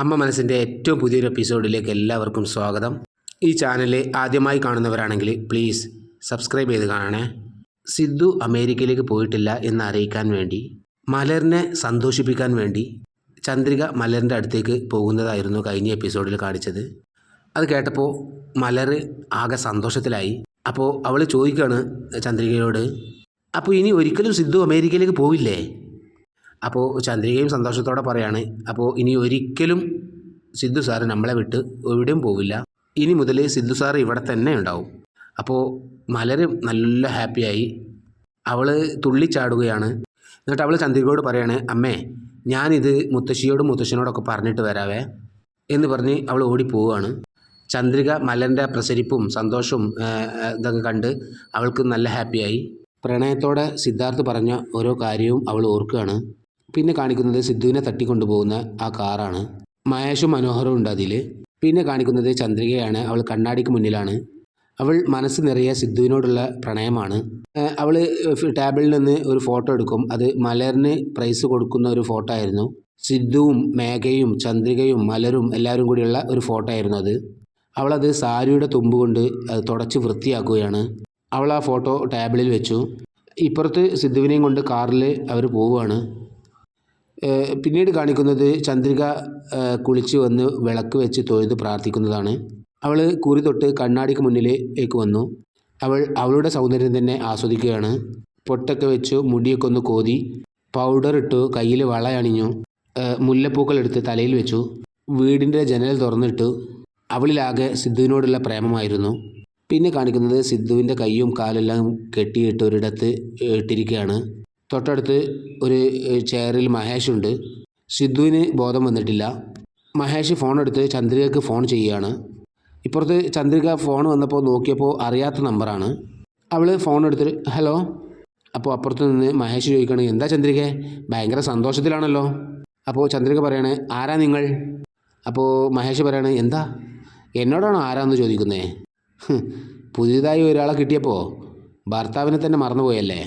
അമ്മ മനസ്സിന്റെ ഏറ്റവും പുതിയൊരു എപ്പിസോഡിലേക്ക് എല്ലാവർക്കും സ്വാഗതം. ഈ ചാനൽ ആദ്യമായി കാണുന്നവരാണെങ്കിൽ പ്ലീസ് സബ്സ്ക്രൈബ് ചെയ്ത് കാണണേ. സിദ്ധു അമേരിക്കയിലേക്ക് പോയിട്ടില്ല എന്ന് അറിയിക്കാൻ വേണ്ടി മലറിനെ സന്തോഷിപ്പിക്കാൻ വേണ്ടി ചന്ദ്രിക മലറിന്റെ അടുത്തേക്ക് പോകുന്നതായിരുന്നു കഴിഞ്ഞ എപ്പിസോഡിൽ കാണിച്ചത്. അത് കേട്ടപ്പോൾ മലർ ആകെ സന്തോഷത്തിലായി. അപ്പോൾ അവൾ ചോദിക്കുകയാണ് ചന്ദ്രികയോട് അപ്പോൾ ഇനി ഒരിക്കലും സിദ്ധു അമേരിക്കയിലേക്ക് പോവില്ലേ? അപ്പോൾ ചന്ദ്രികയും സന്തോഷത്തോടെ പറയാണ് അപ്പോൾ ഇനി ഒരിക്കലും സിദ്ധു സാറ് നമ്മളെ വിട്ട് എവിടെയും പോവില്ല. ഇനി മുതൽ സിദ്ധു സാർ ഇവിടെ തന്നെ ഉണ്ടാവും. അപ്പോൾ മലര് നല്ല ഹാപ്പിയായി. അവൾ തുള്ളിച്ചാടുകയാണ്. എന്നിട്ട് അവൾ ചന്ദ്രികയോട് പറയാണ് അമ്മേ ഞാനിത് മുത്തശ്ശിയോടും മുത്തശ്ശനോടൊക്കെ പറഞ്ഞിട്ട് വരാവേ എന്ന് പറഞ്ഞ് അവൾ ഓടിപ്പോവുകയാണ്. ചന്ദ്രിക മലന്റെ പ്രസരിപ്പും സന്തോഷവും ഇതൊക്കെ കണ്ട് അവൾക്ക് നല്ല ഹാപ്പിയായി. പ്രണയത്തോടെ സിദ്ധാർത്ഥ് പറഞ്ഞ ഓരോ കാര്യവും അവൾ ഓർക്കുകയാണ്. പിന്നെ കാണിക്കുന്നത് സിദ്ധുവിനെ തട്ടിക്കൊണ്ടുപോകുന്ന ആ കാറാണ്. മഹേഷും മനോഹറും ഉണ്ട് അതിൽ പിന്നെ കാണിക്കുന്നത് ചന്ദ്രികയാണ്. അവൾ കണ്ണാടിക്ക് മുന്നിലാണ്. അവൾ മനസ്സ് നിറയെ സിദ്ധുവിനോടുള്ള പ്രണയമാണ്. അവൾ ടേബിളിൽ നിന്ന് ഒരു ഫോട്ടോ എടുക്കും. അത് മലറിന് പ്രൈസ് കൊടുക്കുന്ന ഒരു ഫോട്ടോ ആയിരുന്നു. സിദ്ധുവും മേഘയും ചന്ദ്രികയും മലരും എല്ലാവരും കൂടിയുള്ള ഒരു ഫോട്ടോ ആയിരുന്നു അത്. അവളത് സാരിയുടെ തുമ്പ് കൊണ്ട് അത് തുടച്ച് വൃത്തിയാക്കുകയാണ്. അവൾ ആ ഫോട്ടോ ടേബിളിൽ വെച്ചു. ഇപ്പുറത്ത് സിദ്ധുവിനെയും കൊണ്ട് കാറിൽ അവർ പോവുകയാണ്. പിന്നീട് കാണിക്കുന്നത് ചന്ദ്രിക കുളിച്ച് വന്ന് വിളക്ക് വെച്ച് തൊഴുത് പ്രാർത്ഥിക്കുന്നതാണ്. അവൾ കുറി തൊട്ട് കണ്ണാടിക്ക് മുന്നിലേക്ക് വന്നു. അവൾ അവളുടെ സൗന്ദര്യം തന്നെ ആസ്വദിക്കുകയാണ്. പൊട്ടൊക്കെ വെച്ചു മുടിയൊക്കെ ഒന്ന് കോതി പൗഡർ ഇട്ടു കയ്യിൽ വളയണിഞ്ഞു മുല്ലപ്പൂക്കൾ എടുത്ത് തലയിൽ വെച്ചു വീടിന്റെ ജനൽ തുറന്നിട്ടു. അവളിലാകെ സിദ്ധുവിനോടുള്ള പ്രേമമായിരുന്നു. പിന്നെ കാണിക്കുന്നത് സിദ്ധുവിന്റെ കൈയും കാലെല്ലാം കെട്ടിയിട്ട് ഒരിടത്ത് ഇട്ടിരിക്കുകയാണ്. തൊട്ടടുത്ത് ഒരു ചെയറിൽ മഹേഷ് ഉണ്ട്. സിദ്ധുവിന് ബോധം വന്നിട്ടില്ല. മഹേഷ് ഫോൺ എടുത്ത് ചന്ദ്രികക്ക് ഫോൺ ചെയ്യുകയാണ്. ഇപ്പുറത്ത് ചന്ദ്രിക ഫോൺ വന്നപ്പോൾ നോക്കിയപ്പോൾ അറിയാത്ത നമ്പറാണ്. അവൾ ഫോൺ എടുത്തിട്ട് ഹലോ? അപ്പോൾ അപ്പുറത്ത് നിന്ന് മഹേഷ് ചോദിക്കുകയാണ് എന്താ ചന്ദ്രിക? ഭയങ്കര സന്തോഷത്തിലാണല്ലോ. അപ്പോൾ ചന്ദ്രിക പറയാണ് ആരാ നിങ്ങൾ? അപ്പോൾ മഹേഷ് പറയാണ് എന്താ? എന്നോടാണോ ആരാന്ന് ചോദിക്കുന്നേ? പുതിയതായി ഒരാളെ കിട്ടിയപ്പോൾ ഭർത്താവിനെ തന്നെ മറന്നുപോയല്ലേ?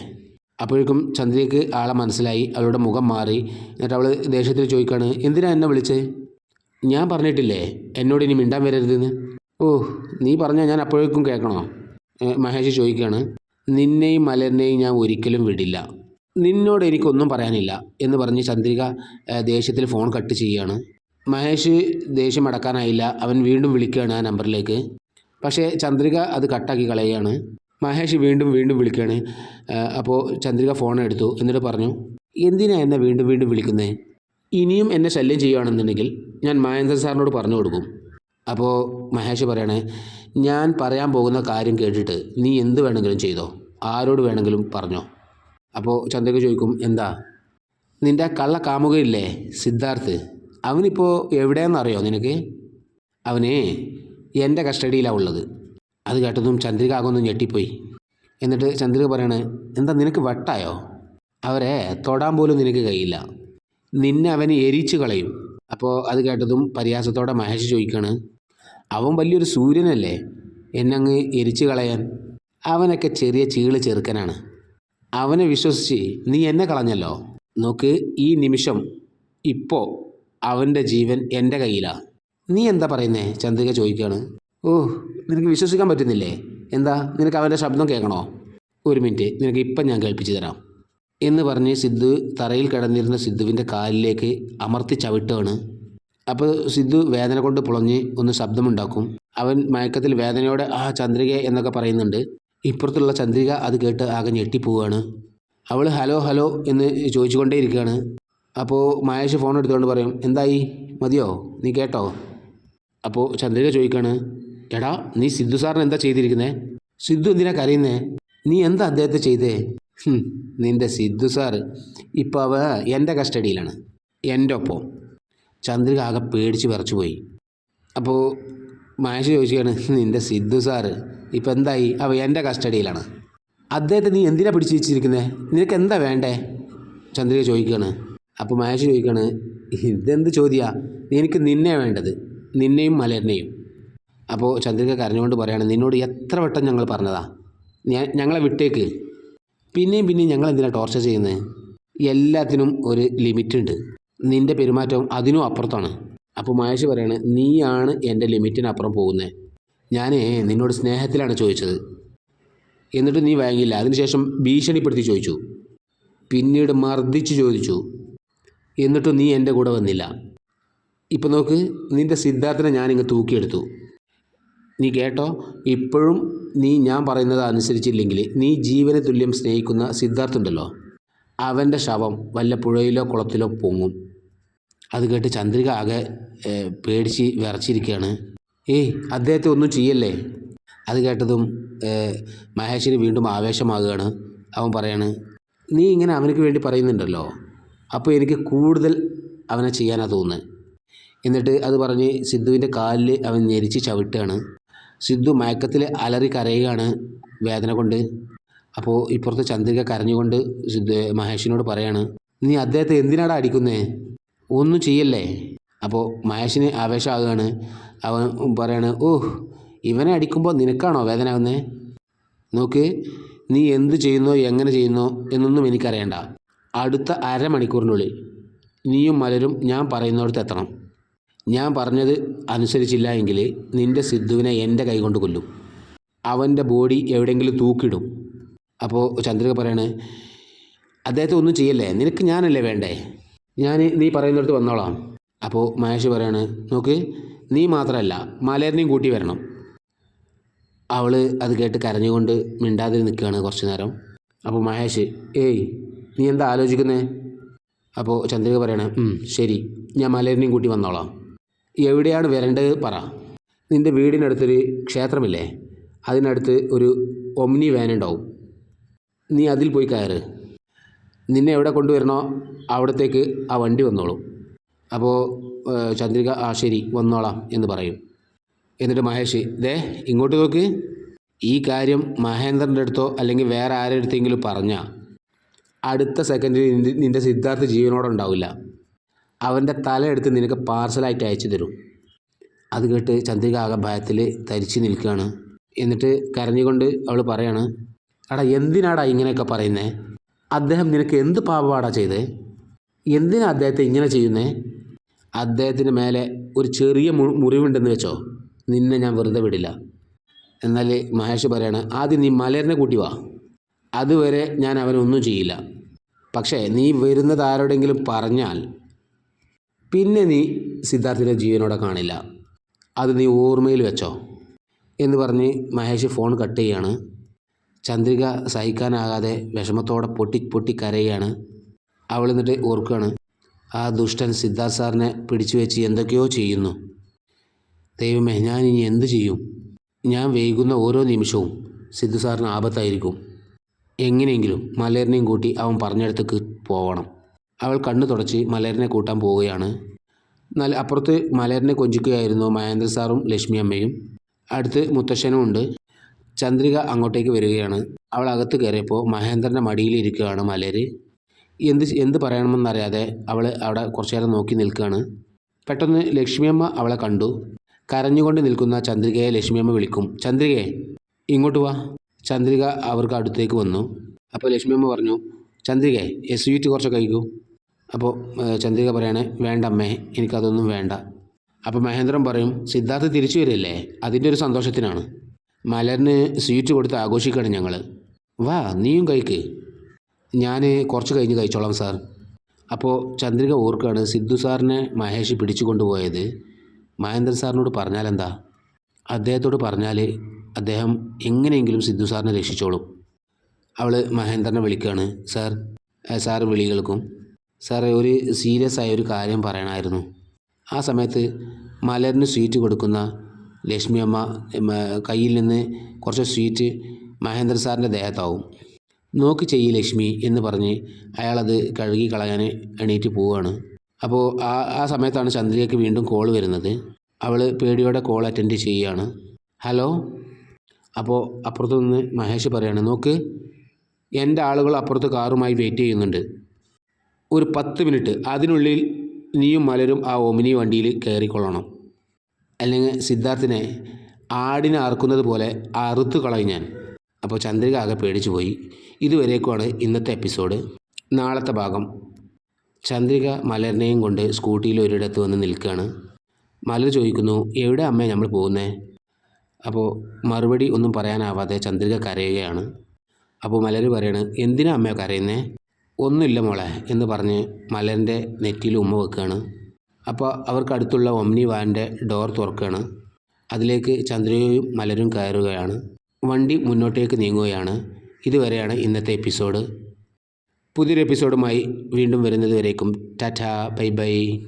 അപ്പോഴേക്കും ചന്ദ്രയ്ക്ക് ആളെ മനസ്സിലായി അവളുടെ മുഖം മാറി. എന്നിട്ട് അവൾ ദേഷ്യത്തിൽ ചോദിക്കുകയാണ് എന്തിനാ എന്നെ വിളിച്ചേ? ഞാൻ പറഞ്ഞിട്ടില്ലേ എന്നോട് ഇനി മിണ്ടാൻ വരരുതെന്ന്. ഓ നീ പറഞ്ഞാൽ ഞാൻ അപ്പോഴേക്കും കേൾക്കണോ? മഹേഷ് ചോദിക്കുകയാണ് നിന്നെയും മലറിനെയും ഞാൻ ഒരിക്കലും വിടില്ല. നിന്നോട് എനിക്കൊന്നും പറയാനില്ല എന്ന് പറഞ്ഞ് ചന്ദ്രിക ദേഷ്യത്തിൽ ഫോൺ കട്ട് ചെയ്യുകയാണ് മഹേഷ് ദേഷ്യം അടക്കാനായില്ല. അവൻ വീണ്ടും വിളിക്കുകയാണ് ആ നമ്പറിലേക്ക്. പക്ഷേ ചന്ദ്രിക അത് കട്ടാക്കി കളയുകയാണ് മഹേഷ് വീണ്ടും വീണ്ടും വിളിക്കുകയാണ്. അപ്പോൾ ചന്ദ്രിക ഫോൺ എടുത്തു. എന്നിട്ട് പറഞ്ഞു എന്തിനാ എന്നെ വീണ്ടും വീണ്ടും വിളിക്കുന്നത് ഇനിയും എന്നെ ശല്യം ചെയ്യുകയാണെന്നുണ്ടെങ്കിൽ ഞാൻ മഹേന്ദ്രൻ സാറിനോട് പറഞ്ഞു കൊടുക്കും. അപ്പോൾ മഹേഷ് പറയണേ ഞാൻ പറയാൻ പോകുന്ന കാര്യം കേട്ടിട്ട് നീ എന്ത് വേണമെങ്കിലും ചെയ്തോ? ആരോട് വേണമെങ്കിലും പറഞ്ഞോ? അപ്പോൾ ചന്ദ്രിക ചോദിക്കും എന്താ? നിന്റെ കള്ള കാമുകയില്ലേ സിദ്ധാർത്ഥ്? അവനിപ്പോൾ എവിടെയെന്നറിയോ നിനക്ക്? അവന് എന്റെ കസ്റ്റഡിയിലാണ് ഉള്ളത്. അത് കേട്ടതും ചന്ദ്രിക ആകൊന്നും ഞെട്ടിപ്പോയി. എന്നിട്ട് ചന്ദ്രിക പറയാണ് എന്താ നിനക്ക് വട്ടായോ? അവരെ തൊടാൻ പോലും നിനക്ക് കഴിയില്ല. നിന്നെ അവന് എരിച്ചു കളയും. അപ്പോൾ അത് കേട്ടതും പരിഹാസത്തോടെ മഹേഷ് ചോദിക്കാണ് അവൻ വലിയൊരു സൂര്യനല്ലേ? എന്നങ്ങ് എരിച്ചു കളയാൻ? അവനൊക്കെ ചെറിയ ചീൾ ചെറുക്കനാണ്. അവനെ വിശ്വസിച്ച് നീ എന്നെ കളഞ്ഞല്ലോ? നോക്ക് ഈ നിമിഷം ഇപ്പോൾ അവന്റെ ജീവൻ എന്റെ കയ്യിലാണ് നീ എന്താ പറയുന്നേ? ചന്ദ്രിക ചോദിക്കുകയാണ് ഓ നിനക്ക് വിശ്വസിക്കാൻ പറ്റുന്നില്ലേ? എന്താ നിനക്ക് അവന്റെ ശബ്ദം കേൾക്കണോ? ഒരു മിനിറ്റ് നിനക്ക് ഇപ്പം ഞാൻ കേൾപ്പിച്ചു തരാം. എന്ന് പറഞ്ഞ് സിദ്ധു തറയിൽ കിടന്നിരുന്ന സിദ്ധുവിന്റെ കാലിലേക്ക് അമർത്തി ചവിട്ടാണ് അപ്പോൾ സിദ്ധു വേദന കൊണ്ട് പുളഞ്ഞ് ഒന്ന് ശബ്ദമുണ്ടാക്കും. അവൻ മയക്കത്തിൽ വേദനയോടെ ആ ചന്ദ്രിക എന്നൊക്കെ പറയുന്നുണ്ട്. ഇപ്പുറത്തുള്ള ചന്ദ്രിക അത് കേട്ട് ആകെ ഞെട്ടിപ്പോവുകയാണ്. അവൾ ഹലോ ഹലോ എന്ന് ചോദിച്ചുകൊണ്ടേയിരിക്കുകയാണ്. അപ്പോൾ മഹേഷ് ഫോൺ എടുത്തുകൊണ്ട് പറയും എന്തായി? മതിയോ? നീ കേട്ടോ? അപ്പോൾ ചന്ദ്രിക ചോദിക്കാണ് എടാ നീ സിദ്ധു സാറിന് എന്താ ചെയ്തിരിക്കുന്നേ? സിദ്ധു എന്തിനാ കരയുന്നേ? നീ എന്താ അദ്ദേഹത്തെ ചെയ്തേ? നിന്റെ സിദ്ധു സാർ ഇപ്പോൾ അവ എന്റെ കസ്റ്റഡിയിലാണ്. എന്റെ ഒപ്പം. ചന്ദ്രിക ആകെ പേടിച്ച് വിറച്ചു പോയി. അപ്പോൾ മഹേഷ് ചോദിക്കുകയാണ് നിന്റെ സിദ്ധു സാറ് ഇപ്പോൾ എന്തായി? അവ എന്റെ കസ്റ്റഡിയിലാണ്. അദ്ദേഹത്തെ നീ എന്തിനാ പിടിച്ച് വെച്ചിരിക്കുന്നത് നിനക്ക് എന്താ വേണ്ടേ? ചന്ദ്രിക ചോദിക്കുകയാണ്. അപ്പോൾ മഹേഷ് ചോദിക്കുകയാണ് ഇതെന്ത് ചോദ്യാ? എനിക്ക് നിന്നെ വേണ്ടത് നിന്നെയും മലറിനെയും അപ്പോൾ ചന്ദ്രിക കരഞ്ഞുകൊണ്ട് പറയാണ് നിന്നോട് എത്ര വട്ടം ഞങ്ങൾ പറഞ്ഞതാ? ഞങ്ങളെ വിട്ടേക്ക്. പിന്നെയും പിന്നെയും ഞങ്ങൾ എന്തിനാണ് ടോർച്ചർ ചെയ്യുന്നത് എല്ലാത്തിനും ഒരു ലിമിറ്റ് ഉണ്ട്. നിന്റെ പെരുമാറ്റവും അതിനും അപ്പുറത്താണ്. അപ്പോൾ മഹേഷ് പറയാണ് നീയാണ് എന്റെ ലിമിറ്റിനപ്പുറം പോകുന്നത് ഞാൻ നിന്നോട് സ്നേഹത്തിലാണ് ചോദിച്ചത്. എന്നിട്ട് നീ വാങ്ങിയില്ല അതിനുശേഷം ഭീഷണിപ്പെടുത്തി ചോദിച്ചു. പിന്നീട് മർദ്ദിച്ച് ചോദിച്ചു. എന്നിട്ടും നീ എന്റെ കൂടെ വന്നില്ല. ഇപ്പം നോക്ക് നിന്റെ സിദ്ധാർത്ഥനെ ഞാനിങ്ങ് തൂക്കിയെടുത്തു. നീ കേട്ടോ? ഇപ്പോഴും നീ ഞാൻ പറയുന്നത് അനുസരിച്ചില്ലെങ്കിൽ നീ ജീവന് തുല്യം സ്നേഹിക്കുന്ന സിദ്ധാർത്ഥുണ്ടല്ലോ. അവന്റെ ശവം വല്ല പുഴയിലോ കുളത്തിലോ പൊങ്ങും. അത് കേട്ട് ചന്ദ്രിക ആകെ പേടിച്ച് വിറച്ചിരിക്കുകയാണ്. ഏയ് അദ്ദേഹത്തെ ഒന്നും ചെയ്യല്ലേ? അത് കേട്ടതും മഹേശ്വരി വീണ്ടും ആവേശമാകുകയാണ്. അവൻ പറയാണ് നീ ഇങ്ങനെ അവനക്ക് വേണ്ടി പറയുന്നുണ്ടല്ലോ. അപ്പോൾ എനിക്ക് കൂടുതൽ അവനെ ചെയ്യാനാണ് തോന്നുന്നത്. എന്നിട്ട് അത് പറഞ്ഞ് സിദ്ധുവിന്റെ കാലിൽ അവൻ ഞെരിച്ച് ചവിട്ടുകയാണ്. സിദ്ധു മയക്കത്തിൽ അലറി കരയുകയാണ് വേദന കൊണ്ട്. അപ്പോൾ ഇപ്പുറത്ത് ചന്ദ്രിക കരഞ്ഞുകൊണ്ട് സിദ്ധു മഹേഷിനോട് പറയാണ് നീ അദ്ദേഹത്തെ എന്തിനാടാ അടിക്കുന്നേ? ഒന്നും ചെയ്യല്ലേ? അപ്പോൾ മഹേഷിന് ആവേശമാകുകയാണ്. അവൻ പറയാണ് ഓഹ് ഇവനെ അടിക്കുമ്പോൾ നിനക്കാണോ വേദന ആകുന്നേ നോക്ക് നീ എന്ത് ചെയ്യുന്നോ എങ്ങനെ ചെയ്യുന്നോ എന്നൊന്നും എനിക്കറിയണ്ട. അടുത്ത അരമണിക്കൂറിനുള്ളിൽ നീയും മലരും ഞാൻ പറയുന്നിടത്ത് എത്തണം. ഞാൻ പറഞ്ഞത് അനുസരിച്ചില്ല എങ്കിൽ നിന്റെ സിദ്ധുവിനെ എന്റെ കൈകൊണ്ട് കൊല്ലും. അവന്റെ ബോഡി എവിടെയെങ്കിലും തൂക്കിടും. അപ്പോൾ ചന്ദ്രിക പറയാണ് അദ്ദേഹത്തെ ഒന്നും ചെയ്യല്ലേ? നിനക്ക് ഞാനല്ലേ വേണ്ടേ? ഞാൻ നീ പറയുന്നിടത്ത് വന്നോളാം. അപ്പോൾ മഹേഷ് പറയാണ് നോക്ക് നീ മാത്രമല്ല മലേറിനെയും കൂട്ടി വരണം. അവൾ അത് കേട്ട് കരഞ്ഞുകൊണ്ട് മിണ്ടാതെ നിൽക്കുകയാണ് കുറച്ച് നേരം. അപ്പോൾ മഹേഷ് ഏയ് നീ എന്താ ആലോചിക്കുന്നത് അപ്പോൾ ചന്ദ്രിക പറയണേ ശരി ഞാൻ മലേറിനെയും കൂട്ടി വന്നോളാം. എവിടെയാണ് വരേണ്ടത് പറ. നിന്റെ വീടിനടുത്തൊരു ക്ഷേത്രമില്ലേ? അതിനടുത്ത് ഒരു ഒമ്നി വാൻ ഉണ്ടാവും. നീ അതിൽ പോയി കയറ്. നിന്നെ എവിടെ കൊണ്ടുവരണോ അവിടത്തേക്ക് ആ വണ്ടി വന്നോളും. അപ്പോൾ ചന്ദ്രിക ആ ശരി വന്നോളാം എന്ന് പറയും. എന്നിട്ട് മഹേഷ് ദേ ഇങ്ങോട്ട് നോക്ക്. ഈ കാര്യം മഹേന്ദ്രന്റെ അടുത്തോ അല്ലെങ്കിൽ വേറെ ആരുടെ അടുത്തെങ്കിലും പറഞ്ഞാൽ അടുത്ത സെക്കൻഡിൽ നിന്റെ സിദ്ധാർത്ഥ ജീവനോടെ ഉണ്ടാവില്ല അവന്റെ തലയെടുത്ത് നിനക്ക് പാർസലായിട്ട് അയച്ചു തരും. അത് കേട്ട് ചന്ദ്രിക ആകെ ഭയത്തിൽ തരിച്ചു നിൽക്കുകയാണ്. എന്നിട്ട് കരഞ്ഞുകൊണ്ട് അവൾ പറയാണ് എടാ എന്തിനാടാ ഇങ്ങനെയൊക്കെ പറയുന്നേ? അദ്ദേഹം നിനക്ക് എന്ത് പാപപാടാ ചെയ്തേ? എന്തിനാ അദ്ദേഹത്തെ ഇങ്ങനെ ചെയ്യുന്നേ? അദ്ദേഹത്തിന് മേലെ ഒരു ചെറിയ മുറിവുണ്ടെന്ന് വെച്ചോ? നിന്നെ ഞാൻ വെറുതെ വിടില്ല. എന്നാൽ മഹേഷ് പറയാണ് ആദ്യം നീ മലേറിനെ കൂട്ടി വാ. അതുവരെ ഞാൻ അവനൊന്നും ചെയ്യില്ല. പക്ഷേ നീ വരുന്നത് ആരോടെങ്കിലും പറഞ്ഞാൽ പിന്നെ നീ സിദ്ധാർത്ഥിനെ ജീവനോടെ കാണില്ല. അത് നീ ഓർമ്മയിൽ വെച്ചോ. എന്ന് പറഞ്ഞ് മഹേഷ് ഫോൺ കട്ട് ചെയ്യാണ്. ചന്ദ്രിക സഹിക്കാനാകാതെ വിഷമത്തോടെ പൊട്ടി പൊട്ടി കരയുകയാണ് അവൾ എന്നിട്ട് ഓർക്കുകയാണ് ആ ദുഷ്ടൻ സിദ്ധാർത്ഥ് സാറിനെ പിടിച്ചു വെച്ച് എന്തൊക്കെയോ ചെയ്യുന്നു. ദൈവമേ ഞാൻ ഇനി എന്ത് ചെയ്യും? ഞാൻ വൈകുന്ന ഓരോ നിമിഷവും സിദ്ധു സാറിന് ആപത്തായിരിക്കും. എങ്ങനെയെങ്കിലും മലയറിനെയും കൂട്ടി അവൻ പറഞ്ഞിടത്തേക്ക് പോവണം. അവൾ കണ്ണു തുടച്ച് മലേറിനെ കൂട്ടാൻ പോവുകയാണ്. നല്ല അപ്പുറത്ത് മലേറിനെ കൊഞ്ചിക്കുകയായിരുന്നു മഹേന്ദ്ര സാറും ലക്ഷ്മി അമ്മയും. അടുത്ത് മുത്തശ്ശനും ഉണ്ട്. ചന്ദ്രിക അങ്ങോട്ടേക്ക് വരികയാണ്. അവൾ അകത്ത് കയറിയപ്പോൾ മഹേന്ദ്രന്റെ മടിയിലിരിക്കുകയാണ് മലര് എന്ത് എന്ത് പറയണമെന്നറിയാതെ അവൾ അവിടെ കുറച്ചു നേരം നോക്കി നിൽക്കുകയാണ്. പെട്ടെന്ന് ലക്ഷ്മിയമ്മ അവളെ കണ്ടു. കരഞ്ഞുകൊണ്ട് നിൽക്കുന്ന ചന്ദ്രികയെ ലക്ഷ്മിയമ്മ വിളിക്കും. ചന്ദ്രികയെ ഇങ്ങോട്ട് വാ. ചന്ദ്രിക അവർക്ക് അടുത്തേക്ക് വന്നു. അപ്പോൾ ലക്ഷ്മിയമ്മ പറഞ്ഞു ചന്ദ്രികയെ സ്വീറ്റ് കുറച്ച് കഴിക്കൂ. അപ്പോൾ ചന്ദ്രിക പറയണേ വേണ്ടമ്മേ എനിക്കതൊന്നും വേണ്ട. അപ്പോൾ മഹേന്ദ്രൻ പറയും സിദ്ധാർത്ഥ് തിരിച്ചു വരില്ലേ? അതിന്റെ ഒരു സന്തോഷത്തിനാണ്. മലറിന് സ്വീറ്റ് കൊടുത്ത് ആഘോഷിക്കുകയാണ് ഞങ്ങൾ. വാ നീയും കഴിക്ക്. ഞാൻ കുറച്ച് കഴിഞ്ഞ് കഴിച്ചോളാം സാർ. അപ്പോൾ ചന്ദ്രിക ഓർക്കാണ് സിദ്ധു സാറിനെ മഹേഷ് പിടിച്ചു കൊണ്ടുപോയത്. മഹേന്ദ്രൻ സാറിനോട് പറഞ്ഞാൽ എന്താ അദ്ദേഹത്തോട് പറഞ്ഞാൽ അദ്ദേഹം എങ്ങനെയെങ്കിലും സിദ്ധു സാറിനെ രക്ഷിച്ചോളും. അവൾ മഹേന്ദ്രനെ വിളിക്കുകയാണ് സാർ "ഏ, സാർ വിളി കേൾക്കും സാറേ ഒരു സീരിയസ് ആയ ഒരു കാര്യം പറയണമായിരുന്നു ആ സമയത്ത് മലറിന് സ്വീറ്റ് കൊടുക്കുന്ന ലക്ഷ്മി അമ്മ കയ്യിൽ നിന്ന് കുറച്ച് സ്വീറ്റ് മഹേന്ദ്ര സാറിന്റെ ദേഹത്താവും. നോക്കി ചെയ്യ് ലക്ഷ്മി എന്ന് പറഞ്ഞ് അയാളത് കഴുകി കളയാൻ എണീറ്റ് പോവുകയാണ്. അപ്പോൾ ആ ആ സമയത്താണ് ചന്ദ്രികയ്ക്ക് വീണ്ടും കോൾ വരുന്നത്. അവൾ പേടിയോടെ കോൾ അറ്റൻഡ് ചെയ്യുകയാണ്. ഹലോ? അപ്പോൾ അപ്പുറത്തു നിന്ന് മഹേഷ് പറയാണ് നോക്ക് എന്റെ ആളുകൾ അപ്പുറത്ത് കാറുമായി വെയിറ്റ് ചെയ്യുന്നുണ്ട്. ഒരു പത്ത് മിനിറ്റ്. അതിനുള്ളിൽ നീയും മലരും ആ ഒമിനി വണ്ടിയിൽ കയറിക്കൊള്ളണം. അല്ലെങ്കിൽ സിദ്ധാർത്ഥിനെ ആടിനെ അറുക്കുന്നത് പോലെ അറുത്ത് കളയും ഞാൻ. അപ്പോൾ ചന്ദ്രിക ആകെ പേടിച്ചു പോയി. ഇതുവരേക്കുമാണ് ഇന്നത്തെ എപ്പിസോഡ്. നാളത്തെ ഭാഗം. ചന്ദ്രിക മലറിനെയും കൊണ്ട് സ്കൂട്ടിയിൽ ഒരിടത്ത് വന്ന് നിൽക്കുകയാണ്. മലർ ചോദിക്കുന്നു എവിടെ അമ്മേ നമ്മൾ പോകുന്നേ? അപ്പോൾ മറുപടി ഒന്നും പറയാനാവാതെ ചന്ദ്രിക കരയുകയാണ്. അപ്പോൾ മലർ പറയാണ് എന്തിനാ അമ്മ കരയുന്നേ? ഒന്നുമില്ല മോളെ എന്ന് പറഞ്ഞ് മലന്റെ നെറ്റിയിൽ ഉമ്മ വെക്കുകയാണ്. അപ്പോൾ അവർക്ക് അടുത്തുള്ള ഒമ്നി വാന്റെ ഡോർ തുറക്കുകയാണ്. അതിലേക്ക് ചന്ദ്രയും മലരും കയറുകയാണ്. വണ്ടി മുന്നോട്ടേക്ക് നീങ്ങുകയാണ്. ഇതുവരെയാണ് ഇന്നത്തെ എപ്പിസോഡ് പുതിയൊരു എപ്പിസോഡുമായി വീണ്ടും വരുന്നത് വരേക്കും. Tata bye bye.